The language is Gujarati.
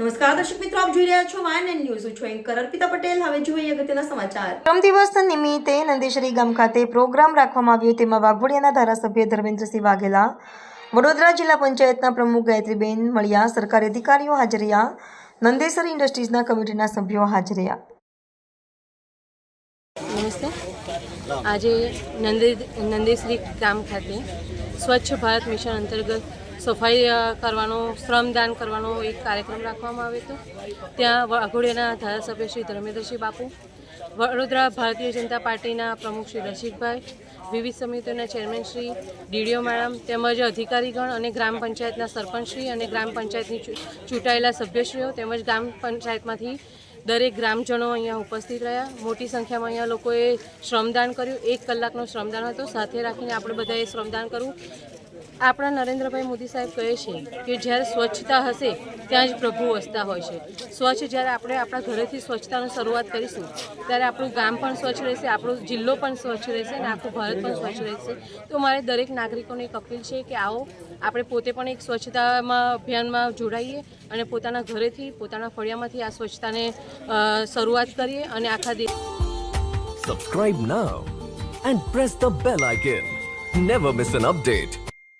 નમસ્કાર દર્શક મિત્રો આપ જોઈ રહ્યા છો વાયન એન્ડ ન્યૂઝ. હું છું એન્કર અર્પિતા પટેલ. હવે જોઈએ અગત્યના સમાચાર. શ્રમ દિવસ નિમિત્તે નંદેશ્વરી ગામ ખાતે પ્રોગ્રામ રાખવામાં આવ્યો તેમાં વાઘોડિયાના ધારાસભ્ય ધર્મેન્દ્રસિંહ વાઘેલા વડોદરા જિલ્લા પંચાયતના પ્રમુખ ગાયત્રીબેન મળ્યા સરકારી અધિકારીઓ હાજર રહ્યા નંદેસર ઇન્ડસ્ટ્રીઝના કમિટીના સભ્યો હાજર રહ્યા. નમસ્તે. આજે નંદે નંદેશ્રી ગામ ખાતે સ્વચ્છ ભારત મિશન અંતર્ગત સફાઈ કરવાનો, શ્રમદાન કરવાનો એક કાર્યક્રમ રાખવામાં આવ્યો હતો ત્યાં વાઘોડિયાના ધારાસભ્ય શ્રી ધર્મેન્દ્રસિંહ બાપુ, વડોદરા ભારતીય જનતા પાર્ટીના પ્રમુખ શ્રી રસિકભાઈ, વિવિધ સમિતિઓના ચેરમેન શ્રી ડીડીઓ મેડમ, તેમજ અધિકારીગણ અને ગ્રામ પંચાયતના સરપંચશ્રી અને ગ્રામ પંચાયતની ચૂંટાયેલા સભ્યશ્રીઓ તેમજ ગ્રામ પંચાયતમાંથી દરેક ગ્રામજનો અહીંયા ઉપસ્થિત રહ્યા. મોટી સંખ્યામાં અહીંયા લોકોએ શ્રમદાન કર્યું. એક કલાકનો શ્રમદાન હતો. સાથે રાખીને આપણે બધાએ શ્રમદાન કરવું આપણા નરેન્દ્રભાઈ મોદી સાહેબ કહે છે કે જ્યારે સ્વચ્છતા હશે, ત્યાં જ પ્રભુ વસતા હોય છે. સ્વચ્છ જ્યારે આપણે આપણા ઘરેથી સ્વચ્છતાની શરૂઆત કરીશું, ત્યારે આપણું ગામ પણ સ્વચ્છ રહેશે, આપણો જિલ્લો પણ સ્વચ્છ રહેશે અને આખું ભારત પણ સ્વચ્છ રહેશે. તો મારે દરેક નાગરિકોને એક અપીલ છે કે આવો, આપણે પોતે પણ એક સ્વચ્છતામાં અભિયાનમાં જોડાઈએ અને પોતાના ઘરેથી, પોતાના ફળિયામાંથી આ સ્વચ્છતાને શરૂઆત કરીએ અને આખા દેશ Subscribe now and press the bell icon never miss an update.